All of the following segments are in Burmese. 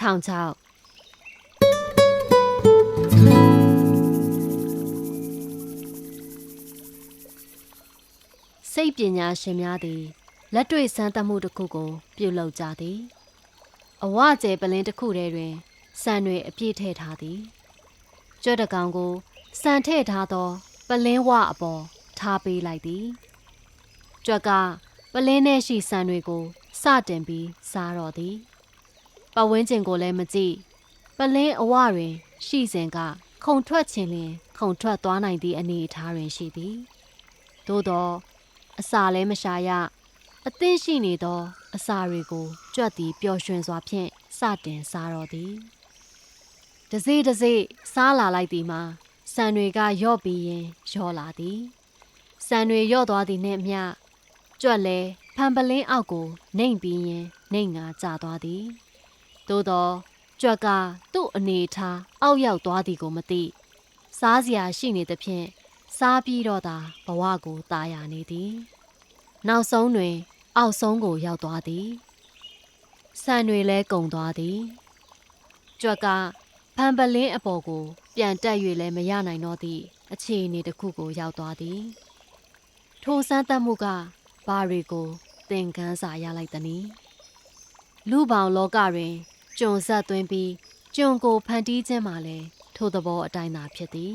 ထောင်ချောက်စိတ်ပညာရှင်များသည်လက်တွေ့စမ်းသပ်မှုတစ်ခုကို ပြုလုပ်ကြသည်အဝကျဲပလင်းတစ်ခုထဲတွင်စံတွေအပြည့်ထည့်ထားသည်ကြွက်တကောင်ကိုစံထည့်ထားသော ပလင်းဝအပေါ်ထားပေးလိုက်သည်ကြွက်ကပလင်းထဲရှိစံတွေကိုစတင်ပြီးစားတော့သည် ပတ်ဝန်းကျင်ကိုလည်းမကြည့်ပလင်းအဝတွင် ရှိစဉ်က ခုံထွက်ခြင်းလျင် ခုံထွက်သွားနိုင်သည့်အနေအထားတွင်ရှိသည်သို့သောအစာလည်းမရှာရအသင့်ရှိနေသော အစာတွေကိုကြွက်သည်ပျော်ရွှင်စွာဖြင့်စတင်စားတော့သည်တစေးတစေးစားလာလိုက်သည်မှာဆန်တွေကယော့ပြီးရင်ယော့လာသည်ဆန်တွေယော့သွားသည်နှင့်အမျှကြွက်လည်းဖန်ပလင်းအောက်ကိုနှိမ်ပြီးရင်နှိမ်ငါကျသွားသည် သို့သောကြွက်ကသူ့အနေထားအောက်ရောက်သွားသည်ကိုမသိစားစရာရှိနေသဖြင့်စားပြီးတော့သာဘဝကိုตายရနေသည်နောက်ဆုံးတွင် အောက်ဆုံးကိုရောက်သွားသည်ဆန်တွေလည်းကုန်သွားသည်ကြွက်ကဖန်ပလင်းအပေါ်ကို ပြန်တက်၍လည်းမရနိုင်တော့သည့်အခြေအနေတစ်ခုကိုရောက်သွားသည်ထိုစမ်းသပ်မှုကဘာတွေကိုသင်ခန်းစာရလိုက်သနည်းလူပေါင်းလောကတွင် ကျွန်ဆက်သွင်းပြီးကျွန်ကိုဖန်တီးခြင်းမှလည်းထိုသဘောအတိုင်းသာဖြစ်သည်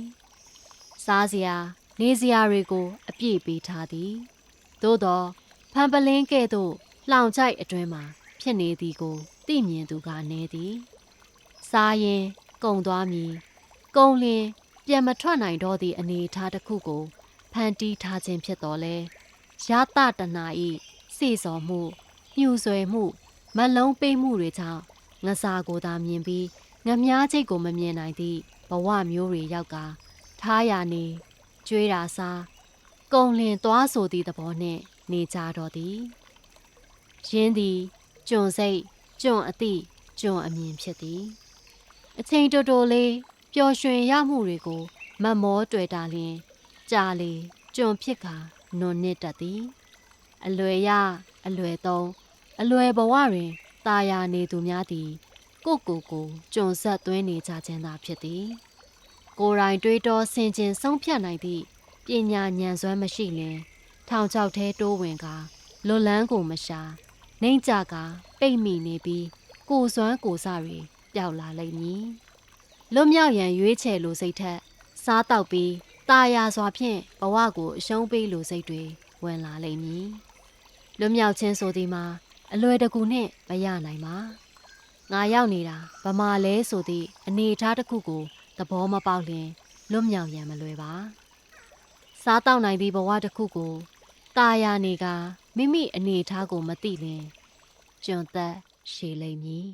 စားစရာနေစရာတွေကို အပြည့်ပေးထားသည်သို့သောဖန်ပလင်းကဲ့သို့လှောင်ချိုက်အတွင်းမှာ ဖြစ်နေသည်ကိုသိမြင်သူကနေသည်စားရင်ကုံသွားမည်ကုံလျင်ပြန်မထွက်နိုင်တော့သည့်အနေအထားတစ်ခုကိုဖန်တီးထားခြင်းဖြစ်တော်လဲရတတနာဤစေစော်မှုညှူဆွဲမှု မလုံးပေးမှုတွေကြောင့် ငစာကိုသာမြင်ပြီးငမြားချိတ်ကိုမမြင်နိုင်သည့်ဘဝမျိုးတွေရောက်ကထားရနေကျွေးတာစားကုံလင်သွားဆိုသည့်သဘောနှင့်နေကြတော့သည်ရင်းသည်ကျွန်စိတ်ကျွန်အတိကျွန်အမြင်ဖြစ်သည် အချိန်တော်တော်လေးပျော်ရွှင်ရမှုတွေကိုမတ်မောတွေ့တာလျင်ကြာလေကျွန်ဖြစ်ခါနွန်နစ်တတ်သည် အလွယ်ရအလွယ်သုံးအလွယ်ဘဝတွင် ตาယာနေသူများသည် ကိုကိုကိုကျွန်ဆက်သွင်းနေကြခြင်းသာဖြစ်သည်ကိုယ်တိုင်တွေးတောဆင်ခြင်ဆုံးဖြတ်နိုင်သည့်ပညာဉာဏ်စွမ်းမရှိလင်ထောင်ချောက်သေးတိုးဝင်ကလွတ်လန်းကိုမရှာနှိမ့်ကြကပိတ်မိနေပြီးကိုစွမ်းကိုစတွေပျောက်လာလိမ့်မည်လွတ်မြောက်ရန်ရွေးချယ်လိုစိတ်ထက်စားတောက်ပြီးตาယာစွာဖြင့်ဘဝကိုအရှုံးပေးလိုစိတ်တွေဝင်လာလိမ့်မည်လွတ်မြောက်ခြင်းဆိုသည်မှာ အလွယ်တကူနဲ့မရနိုင်ပါငါရောက်နေတာဗမာလဲဆိုသည့်အနေအထားတစ်ခုကိုသဘောမပေါက်လျင်လွတ်မြောက်ရန်မလွယ်ပါစားတောက်နိုင်သည့်ဘဝတစ်ခုကိုตาယာနေကမိမိအနေအထားကိုမသိလျင်ကျွန်သက်ရှည်လိမ့်မည်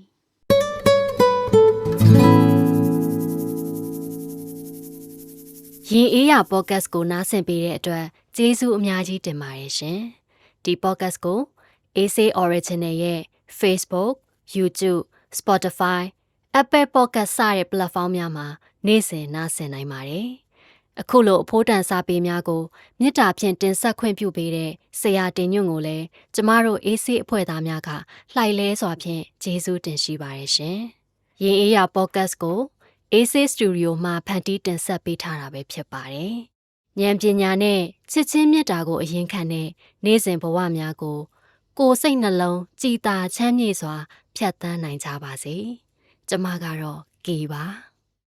ရင်အေးရပေါ့ကတ်ကိုနားဆင်ပေးတဲ့အတွက်ကျေးဇူးအများကြီးတင်ပါတယ်ရှင်ဒီပေါ့ကတ်ကို AC Original ရဲ့ Facebook, YouTube, Spotify, Apple Podcast စတဲ့ platform များမှာနေ့စဉ်နှာစင်နိုင်ပါတယ်။အခုလိုအဖို့တန်စာပေများကိုမေတ္တာဖြင့်တင်ဆက်ခွင့်ပြုပေးတဲ့ဆရာတင်ညွန့်ကိုလည်းကျမတို့ AC အဖွဲ့သားများကလှိုက်လဲစွာဖြင့်ကျေးဇူးတင်ရှိပါတယ်ရှင်။ရင်အေးရ podcast ကို AC Studio မှာဖန်တီးတင်ဆက်ပေးထားတာပဲဖြစ်ပါတယ်။ဉာဏ်ပညာနဲ့ချစ်ချင်းမေတ္တာကိုအရင်ခံတဲ့နေ့စဉ်ဘဝများကို ကိုယ်စိတ်နှလုံးကြည်သာချမ်းမြေ့စွာ ဖြတ်သန်းနိုင်ကြပါစေ။ကျမကတော့ကေပါ။